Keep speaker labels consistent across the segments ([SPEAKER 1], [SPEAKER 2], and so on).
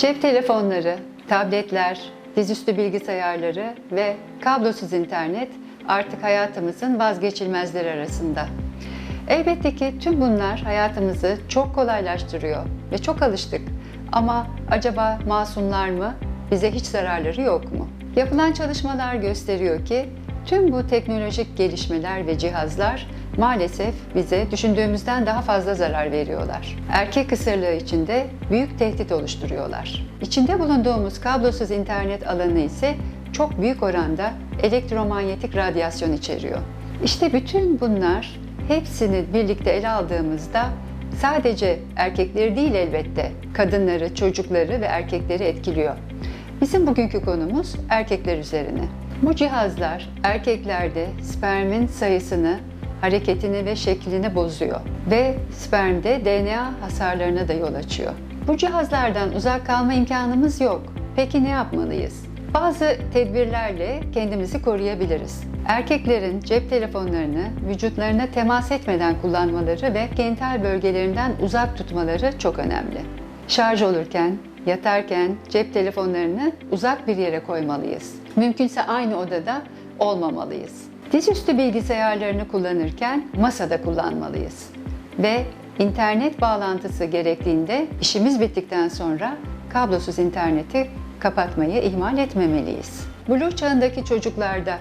[SPEAKER 1] Cep telefonları, tabletler, dizüstü bilgisayarları ve kablosuz internet artık hayatımızın vazgeçilmezleri arasında. Elbette ki tüm bunlar hayatımızı çok kolaylaştırıyor ve çok alıştık. Ama acaba masumlar mı? Bize hiç zararları yok mu? Yapılan çalışmalar gösteriyor ki tüm bu teknolojik gelişmeler ve cihazlar maalesef bize düşündüğümüzden daha fazla zarar veriyorlar. Erkek kısırlığı içinde büyük tehdit oluşturuyorlar. İçinde bulunduğumuz kablosuz internet alanı ise çok büyük oranda elektromanyetik radyasyon içeriyor. İşte bütün bunlar hepsini birlikte ele aldığımızda sadece erkekleri değil elbette kadınları, çocukları ve erkekleri etkiliyor. Bizim bugünkü konumuz erkekler üzerine. Bu cihazlar erkeklerde spermin sayısını, hareketini ve şeklini bozuyor ve spermde DNA hasarlarına da yol açıyor. Bu cihazlardan uzak kalma imkanımız yok. Peki ne yapmalıyız? Bazı tedbirlerle kendimizi koruyabiliriz. Erkeklerin cep telefonlarını vücutlarına temas etmeden kullanmaları ve genital bölgelerinden uzak tutmaları çok önemli. Şarj olurken, yatarken cep telefonlarını uzak bir yere koymalıyız. Mümkünse aynı odada olmamalıyız. Dizüstü bilgisayarlarını kullanırken masada kullanmalıyız. Ve internet bağlantısı gerektiğinde işimiz bittikten sonra kablosuz interneti kapatmayı ihmal etmemeliyiz. Blue çağındaki çocuklarda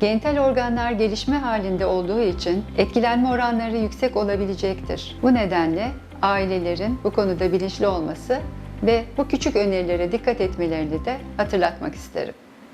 [SPEAKER 1] genital organlar gelişme halinde olduğu için etkilenme oranları yüksek olabilecektir. Bu nedenle ailelerin bu konuda bilinçli olması ve bu küçük önerilere dikkat etmelerini de hatırlatmak isterim.